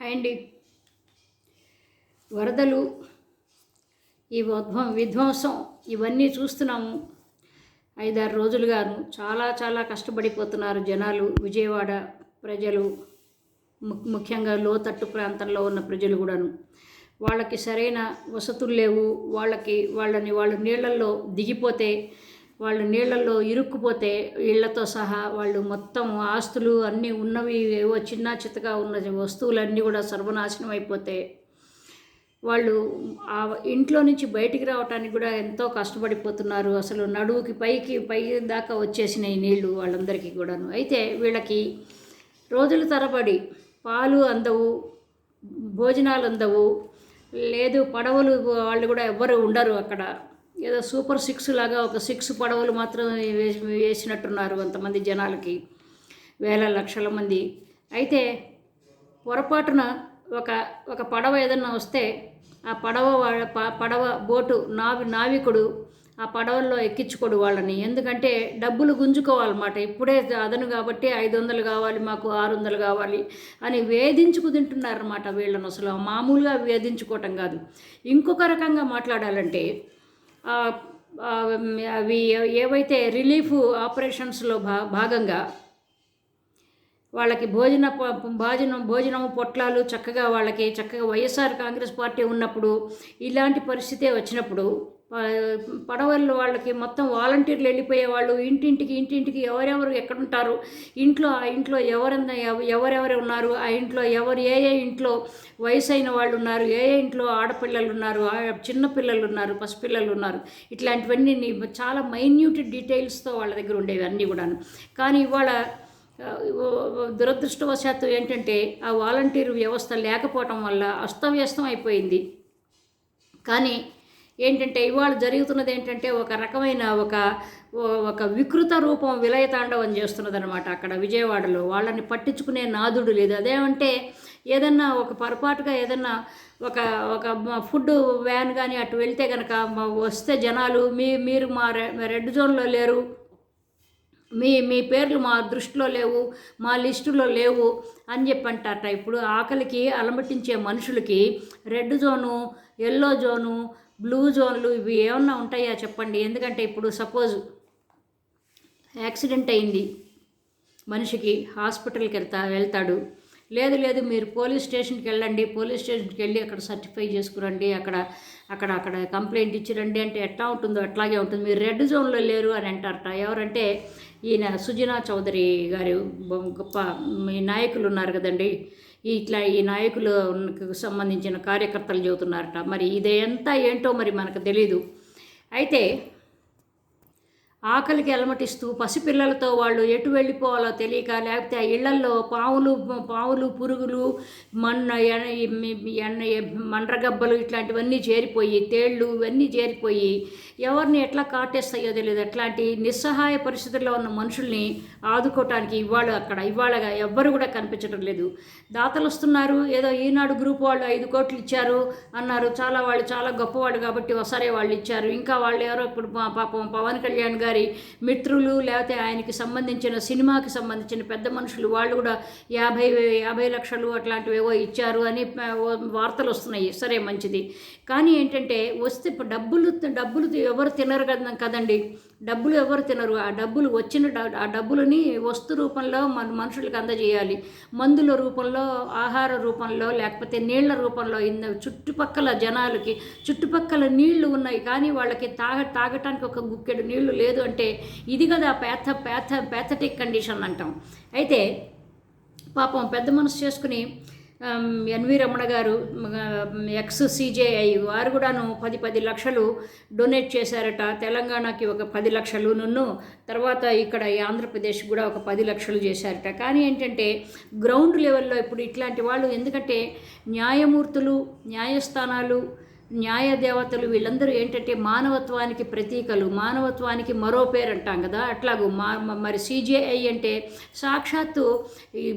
Hi అండి. వరదలు ఈ ఉద్భవం విధ్వంసం ఇవన్నీ చూస్తున్నాము. ఐదారు రోజులుగాను చాలా చాలా కష్టపడిపోతున్నారు జనాలు. విజయవాడ ప్రజలు ము- ముఖ్యంగా లోతట్టు ప్రాంతంలో ఉన్న ప్రజలు కూడాను. వాళ్ళకి సరైన వసతులు లేవు. వాళ్ళకి వాళ్ళని వాళ్ళ నీళ్ళల్లో దిగిపోతే వాళ్ళు నీళ్ళల్లో ఇరుక్కుపోతే ఇళ్ళతో సహా వాళ్ళు మొత్తం ఆస్తులు అన్నీ ఉన్నవి ఏవో చిన్న చిత్తగా ఉన్న వస్తువులన్నీ కూడా సర్వనాశనం అయిపోతే వాళ్ళు ఆ ఇంట్లో నుంచి బయటికి రావడానికి కూడా ఎంతో కష్టపడిపోతున్నారు. అసలు నడువుకి పైకి పై దాకా వచ్చేసినాయి నీళ్ళు వాళ్ళందరికీ కూడాను. అయితే వీళ్ళకి రోజుల తరబడి పాలు అందవు భోజనాలు అందవు లేదు పడవలు వాళ్ళు కూడా ఎవ్వరు ఉండరు అక్కడ. ఏదో సూపర్ సిక్స్ లాగా ఒక సిక్స్ పడవలు మాత్రం వేసి వేసినట్టున్నారు కొంతమంది జనాలకి వేల లక్షల మంది. అయితే పొరపాటున ఒక ఒక పడవ ఏదన్నా వస్తే ఆ పడవ వాళ్ళ పడవ బోటు నావి నావికుడు ఆ పడవల్లో ఎక్కించుకోడు వాళ్ళని. ఎందుకంటే డబ్బులు గుంజుకోవాలన్నమాట. ఇప్పుడే అదను కాబట్టి ఐదు వందలు కావాలి మాకు ఆరు వందలు కావాలి అని వేధించుకు తింటున్నారన్నమాట వీళ్ళని. అసలు మామూలుగా వేధించుకోవటం కాదు. ఇంకొక రకంగా మాట్లాడాలంటే అవి ఏవైతే రిలీఫ్ ఆపరేషన్స్లో భా భాగంగా వాళ్ళకి భోజన ప- భోజనం భోజనం పొట్లాలు చక్కగా వాళ్ళకి చక్కగా వైఎస్ఆర్ కాంగ్రెస్ పార్టీ ఉన్నప్పుడు ఇలాంటి పరిస్థితే వచ్చినప్పుడు పడవల్లో వాళ్ళకి మొత్తం వాలంటీర్లు వెళ్ళిపోయే వాళ్ళు ఇంటింటికి ఇంటింటికి ఎవరెవరు ఎక్కడుంటారు? ఇంట్లో ఆ ఇంట్లో ఎవరెంత ఎవరెవరు ఉన్నారు? ఆ ఇంట్లో ఎవరు ఏ ఏ ఇంట్లో వయసు అయిన వాళ్ళు ఉన్నారు? ఏ ఏ ఇంట్లో ఆడపిల్లలు ఉన్నారు? ఆ చిన్న పిల్లలు ఉన్నారు? పసిపిల్లలు ఉన్నారు? ఇట్లాంటివన్నీ చాలా మైన్యూట్ డీటెయిల్స్తో వాళ్ళ దగ్గర ఉండేవి అన్నీ కూడాను. కానీ ఇవాళ దురదృష్టవశాత్తు ఏంటంటే ఆ వాలంటీర్ వ్యవస్థ లేకపోవటం వల్ల అస్తవ్యస్తం అయిపోయింది. కానీ ఏంటంటే ఇవాళ జరుగుతున్నది ఏంటంటే ఒక రకమైన ఒక ఒక వికృత రూపం విలయతాండవం చేస్తున్నది అనమాట అక్కడ విజయవాడలో. వాళ్ళని పట్టించుకునే నాదుడు లేదు. అదేమంటే ఏదన్నా ఒక పొరపాటుగా ఏదన్నా ఒక ఒక ఫుడ్ వ్యాన్ కానీ అటు వెళ్తే కనుక వస్తే జనాలు మీ మీరు మా రె- రెడ్ జోన్లో లేరు. మీ మీ పేర్లు మా దృష్టిలో లేవు మా లిస్టులో లేవు అని చెప్పి అంటారట ఇప్పుడు ఆకలికి అలమటించే మనుషులకి red zone yellow zone blue జోన్లు ఇవి ఏమన్నా ఉంటాయా చెప్పండి? ఎందుకంటే ఇప్పుడు సపోజ్ యాక్సిడెంట్ అయింది. మనిషికి హాస్పిటల్కి వెళ్తా వెళ్తాడు. లేదు లేదు మీరు పోలీస్ స్టేషన్కి వెళ్ళండి పోలీస్ స్టేషన్కి వెళ్ళి అక్కడ సర్టిఫై చేసుకురండి అక్కడ అక్కడ అక్కడ కంప్లైంట్ ఇచ్చిరండి అంటే ఎట్లా ఉంటుందో అట్లాగే ఉంటుంది. మీరు రెడ్ జోన్లో లేరు అని అంటారట. ఎవరంటే ఈయన సుజనా చౌదరి గారు గొప్ప ఈ నాయకులు ఉన్నారు కదండి. ఇట్లా ఈ నాయకులకు సంబంధించిన కార్యకర్తలు చెబుతున్నారట మరి ఇదే ఎంత ఏంటో మరి మనకు తెలీదు. అయితే ఆకలికి అలమటిస్తూ పసిపిల్లలతో వాళ్ళు ఎటు వెళ్ళిపోవాలో తెలియక లేకపోతే ఆ ఇళ్ళల్లో పావులు పావులు పురుగులు మన్న ఎన్న మండ్రగబ్బలు ఇట్లాంటివన్నీ చేరిపోయి తేళ్ళు ఇవన్నీ చేరిపోయి ఎవరిని ఎట్లా కాటేస్తాయో తెలియదు. అట్లాంటి నిస్సహాయ పరిస్థితుల్లో ఉన్న మనుషుల్ని ఆదుకోవటానికి ఇవాళ అక్కడ ఇవాళగా ఎవ్వరు కూడా కనిపించడం లేదు. దాతలు వస్తున్నారు ఏదో ఈనాడు గ్రూప్ వాళ్ళు ఐదు కోట్లు ఇచ్చారు అన్నారు. చాలా వాళ్ళు చాలా గొప్పవాళ్ళు కాబట్టి ఒకసారి వాళ్ళు ఇచ్చారు. ఇంకా వాళ్ళు ఎవరో ఇప్పుడు పాపం పవన్ కళ్యాణ్ గారి మిత్రులు లేకపోతే ఆయనకి సంబంధించిన సినిమాకి సంబంధించిన పెద్ద మనుషులు వాళ్ళు కూడా యాభై యాభై లక్షలు అట్లాంటివి ఏవో ఇచ్చారు అని వార్తలు వస్తున్నాయి. సరే మంచిది. కానీ ఏంటంటే వస్తే డబ్బులు డబ్బులు ఎవరు తినరు కదా కదండి? డబ్బులు ఎవరు తినరు. ఆ డబ్బులు వచ్చిన ఆ డబ్బులని వస్తు రూపంలో మన మనుషులకు అందజేయాలి. మందుల రూపంలో ఆహార రూపంలో లేకపోతే నీళ్ళ రూపంలో ఇన్న చుట్టుపక్కల జనాలకి చుట్టుపక్కల నీళ్ళు ఉన్నాయి. కానీ వాళ్ళకి తాగ తాగటానికి ఒక గుక్కెడు నీళ్ళు లేదు అంటే ఇది కదా పేథ పేథ పేథటిక్ కండిషన్ అంటాం. అయితే పాపం పెద్ద మనసు చేసుకుని ఎన్వి రమణ గారు ఎక్స్ సిజేఐ వారు కూడాను పది పది లక్షలు డొనేట్ చేశారట. తెలంగాణకి ఒక పది లక్షలు నన్ను తర్వాత ఇక్కడ ఈ ఆంధ్రప్రదేశ్ కూడా ఒక పది లక్షలు చేశారట. కానీ ఏంటంటే గ్రౌండ్ లెవెల్లో ఇప్పుడు ఇట్లాంటి వాళ్ళు ఎందుకంటే న్యాయమూర్తులు న్యాయస్థానాలు న్యాయ దేవతలు వీళ్ళందరూ ఏంటంటే మానవత్వానికి ప్రతీకలు మానవత్వానికి మరో పేరు అంటాం కదా. అట్లాగూ మా మరి సిజేఐ అంటే సాక్షాత్తు ఈ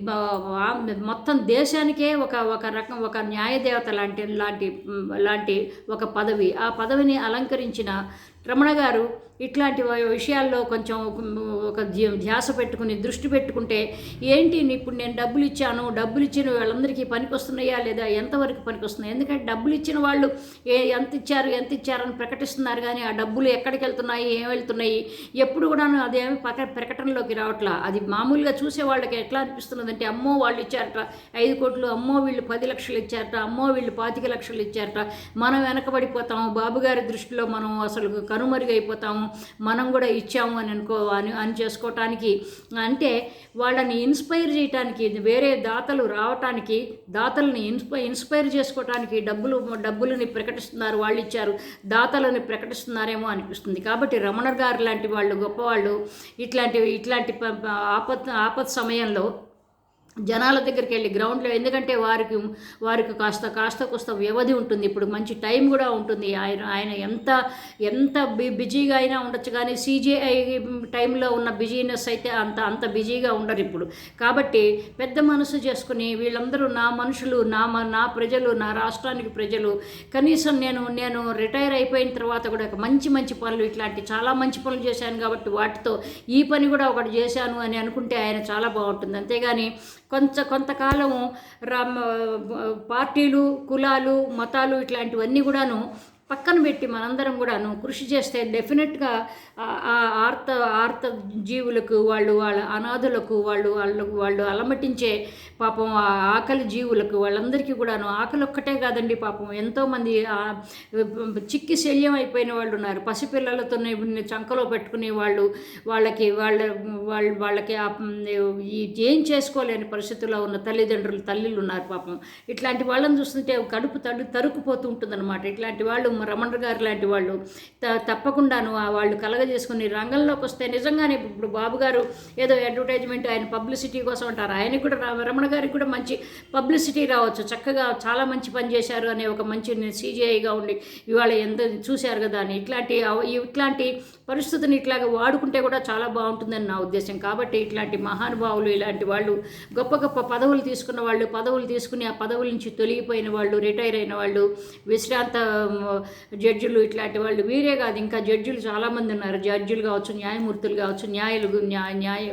మొత్తం దేశానికే ఒక ఒక రకం ఒక న్యాయ దేవత లాంటి లాంటి లాంటి ఒక పదవి. ఆ పదవిని అలంకరించిన రమణ గారు ఇట్లాంటి విషయాల్లో కొంచెం ఒక ధ్యాస పెట్టుకుని దృష్టి పెట్టుకుంటే ఏంటి ఇప్పుడు నేను డబ్బులు ఇచ్చాను డబ్బులు ఇచ్చిన వాళ్ళందరికీ పనికొస్తున్నాయా లేదా? ఎంతవరకు పనికొస్తున్నాయి? ఎందుకంటే డబ్బులు ఇచ్చిన వాళ్ళు ఏ ఎంత ఇచ్చారు ఎంత ఇచ్చారని ప్రకటిస్తున్నారు కానీ ఆ డబ్బులు ఎక్కడికి వెళ్తున్నాయి ఏం వెళ్తున్నాయి? ఎప్పుడు కూడా అదేమి పక ప్రకటనలోకి రావట్లా? అది మామూలుగా చూసే వాళ్ళకి ఎట్లా అనిపిస్తున్నది అంటే అమ్మో వాళ్ళు ఇచ్చారట ఐదు కోట్లు అమ్మో వీళ్ళు పది లక్షలు ఇచ్చారట అమ్మో వీళ్ళు పాతిక లక్షలు ఇచ్చారట మనం వెనకబడిపోతాము. బాబుగారి దృష్టిలో మనం అసలు కనుమరుగైపోతాము. మనం కూడా ఇచ్చాము అని అనుకో అని అని చేసుకోవటానికి అంటే వాళ్ళని ఇన్స్పైర్ చేయటానికి వేరే దాతలు రావటానికి దాతలని ఇన్స్పై ఇన్స్పైర్ చేసుకోవటానికి డబ్బులు డబ్బులని ప్రకటిస్తున్నారు వాళ్ళు ఇచ్చారు దాతలని ప్రకటిస్తున్నారేమో అనిపిస్తుంది. కాబట్టి రమణ గారు లాంటి వాళ్ళు గొప్పవాళ్ళు ఇట్లాంటి ఇట్లాంటి ప- ఆపత్ ఆపత్ సమయంలో జనాల దగ్గరికి వెళ్ళి గ్రౌండ్లో ఎందుకంటే వారికి వారికి కాస్త కాస్త కొస్త వ్యవధి ఉంటుంది. ఇప్పుడు మంచి టైం కూడా ఉంటుంది. ఆయన ఆయన ఎంత ఎంత బిజీగా అయినా ఉండొచ్చు. కానీ సీజేఐ టైంలో ఉన్న బిజీనెస్ అయితే అంత అంత బిజీగా ఉండరు ఇప్పుడు. కాబట్టి పెద్ద మనసు చేసుకుని వీళ్ళందరూ నా మనుషులు నా నా ప్రజలు నా రాష్ట్రానికి ప్రజలు కనీసం నేను నేను రిటైర్ అయిపోయిన తర్వాత కూడా ఒక మంచి మంచి పనులు ఇట్లాంటి చాలా మంచి పనులు చేశాను కాబట్టి వాటితో ఈ పని కూడా ఒకటి చేశాను అని అనుకుంటే ఆయన చాలా బాగుంటుంది. అంతేగాని కొంచెం కొంతకాలం రా పార్టీలు కులాలు మతాలు ఇట్లాంటివన్నీ కూడాను పక్కన పెట్టి మనందరం కూడాను కృషి చేస్తే డెఫినెట్గా ఆ- ఆర్త ఆర్త జీవులకు వాళ్ళు వాళ్ళ అనాథులకు వాళ్ళు వాళ్ళు వాళ్ళు అలమటించే పాపం ఆ ఆకలి జీవులకు వాళ్ళందరికీ కూడాను ఆకలి ఒక్కటే కాదండి పాపం. ఎంతోమంది చిక్కి శల్యం అయిపోయిన వాళ్ళు ఉన్నారు. పసిపిల్లలతో చంకలో పెట్టుకునే వాళ్ళు వాళ్ళకి వాళ్ళ వాళ్ళ వాళ్ళకి ఏం చేసుకోలేని పరిస్థితుల్లో ఉన్న తల్లిదండ్రులు తల్లిలు ఉన్నారు పాపం. ఇట్లాంటి వాళ్ళని చూస్తుంటే కడుపు తడు తరుకుపోతూ ఉంటుందన్నమాట. ఇట్లాంటి వాళ్ళు రమణ గారు లాంటి వాళ్ళు. త- తప్పకుండాను ఆ వాళ్ళు కలగజేసుకుని రంగంలోకి వస్తే నిజంగానే ఇప్పుడు బాబు గారు ఏదో అడ్వర్టైజ్మెంట్ ఆయన పబ్లిసిటీ కోసం అంటారు. ఆయనకి కూడా రమణ గారికి కూడా మంచి పబ్లిసిటీ రావచ్చు. చక్కగా చాలా మంచి పని చేశారు అనే ఒక మంచి సీజీఐగా ఉండి ఇవాళ ఎంత చూశారు కదా అని. ఇట్లాంటి ఇట్లాంటి పరిస్థితిని ఇట్లాగ వాడుకుంటే కూడా చాలా బాగుంటుందని నా ఉద్దేశం. కాబట్టి ఇట్లాంటి మహానుభావులు ఇలాంటి వాళ్ళు గొప్ప గొప్ప పదవులు తీసుకున్న వాళ్ళు పదవులు తీసుకుని ఆ పదవుల నుంచి తొలగిపోయిన వాళ్ళు రిటైర్ అయిన వాళ్ళు విశ్రాంత జడ్జిలు ఇట్లాంటి వాళ్ళు వీరే కాదు. ఇంకా జడ్జిలు చాలామంది ఉన్నారు. జడ్జిలు కావచ్చు న్యాయమూర్తులు కావచ్చు న్యాయులు న్యాయ న్యాయ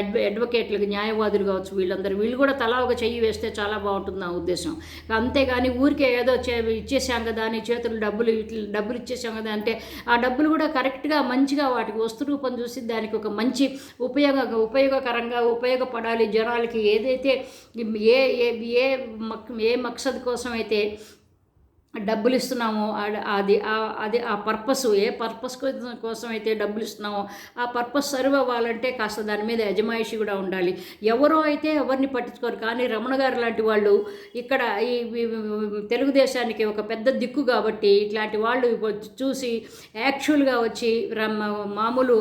అడ్వ అడ్వకేట్లకు న్యాయవాదులు కావచ్చు వీళ్ళందరూ. వీళ్ళు కూడా తలా ఒక చెయ్యి వేస్తే చాలా బాగుంటుంది నా ఉద్దేశం. అంతేగాని ఊరికే ఏదో చే ఇచ్చేసాం కదా అని చేతులు డబ్బులు డబ్బులు ఇచ్చేసాం కదా అంటే ఆ డబ్బులు కూడా కరెక్ట్గా మంచిగా వాటికి వస్తు రూపం చూసి దానికి ఒక మంచి ఉపయోగ ఉపయోగకరంగా ఉపయోగపడాలి జనాలకి. ఏదైతే ఏ ఏ ఏ మక్ ఏ మక్సద్ కోసం అయితే డబ్బులు ఇస్తున్నామో అది అది ఆ పర్పస్ ఏ పర్పస్ కోసం అయితే డబ్బులు ఇస్తున్నామో ఆ పర్పస్ సర్వ్ అవ్వాలంటే కాస్త దాని మీద యజమాయిషి కూడా ఉండాలి. ఎవరో అయితే ఎవరిని పట్టించుకోరు. కానీ రమణ గారు లాంటి వాళ్ళు ఇక్కడ ఈ తెలుగుదేశానికి ఒక పెద్ద దిక్కు కాబట్టి ఇట్లాంటి వాళ్ళు చూసి యాక్చువల్గా వచ్చి రమ్మ మామూలు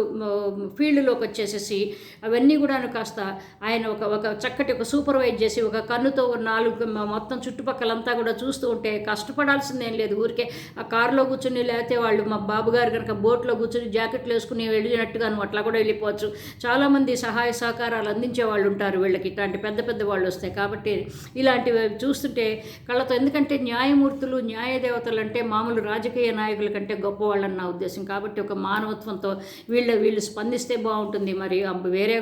ఫీల్డ్లోకి వచ్చేసేసి అవన్నీ కూడా కాస్త ఆయన ఒక ఒక చక్కటి ఒక సూపర్వైజ్ చేసి ఒక కన్నుతో నాలుగు మొత్తం చుట్టుపక్కలంతా కూడా చూస్తూ ఉంటే కష్టపడాల్సి కష్టపడాల్సిందేం లేదు. ఊరికే ఆ కారులో కూర్చుని లేకపోతే వాళ్ళు మా బాబు గారు కనుక బోట్లో కూర్చుని జాకెట్లు వేసుకుని వెళ్ళినట్టుగాను అట్లా కూడా వెళ్ళిపోవచ్చు. చాలామంది సహాయ సహకారాలు అందించే వాళ్ళు ఉంటారు వీళ్ళకి. ఇట్లాంటి పెద్ద పెద్ద వాళ్ళు వస్తాయి కాబట్టి ఇలాంటివి చూస్తుంటే కళ్ళతో ఎందుకంటే న్యాయమూర్తులు న్యాయదేవతలు అంటే మామూలు రాజకీయ నాయకుల కంటే గొప్పవాళ్ళని నా ఉద్దేశం. కాబట్టి ఒక మానవత్వంతో వీళ్ళు వీళ్ళు స్పందిస్తే బాగుంటుంది. మరి వేరే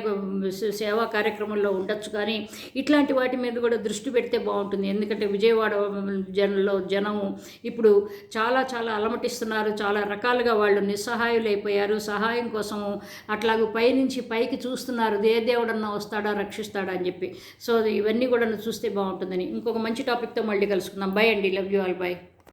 సేవా కార్యక్రమంలో ఉండొచ్చు కానీ ఇట్లాంటి వాటి మీద కూడా దృష్టి పెడితే బాగుంటుంది. ఎందుకంటే విజయవాడ జనంలో జనం ఇప్పుడు చాలా చాలా అలమటిస్తున్నారు. చాలా రకాలుగా వాళ్ళు నిస్సహాయులైపోయారు. సహాయం కోసం అట్లాగూ పైనుంచి పైకి చూస్తున్నారు. ఏ దేవుడన్నా వస్తాడా? రక్షిస్తాడా? అని చెప్పి. సో ఇవన్నీ కూడా చూస్తే బాగుంటుందని. ఇంకొక మంచి టాపిక్తో మళ్ళీ కలుసుకుందాం. బై అండి. Love you all. బై.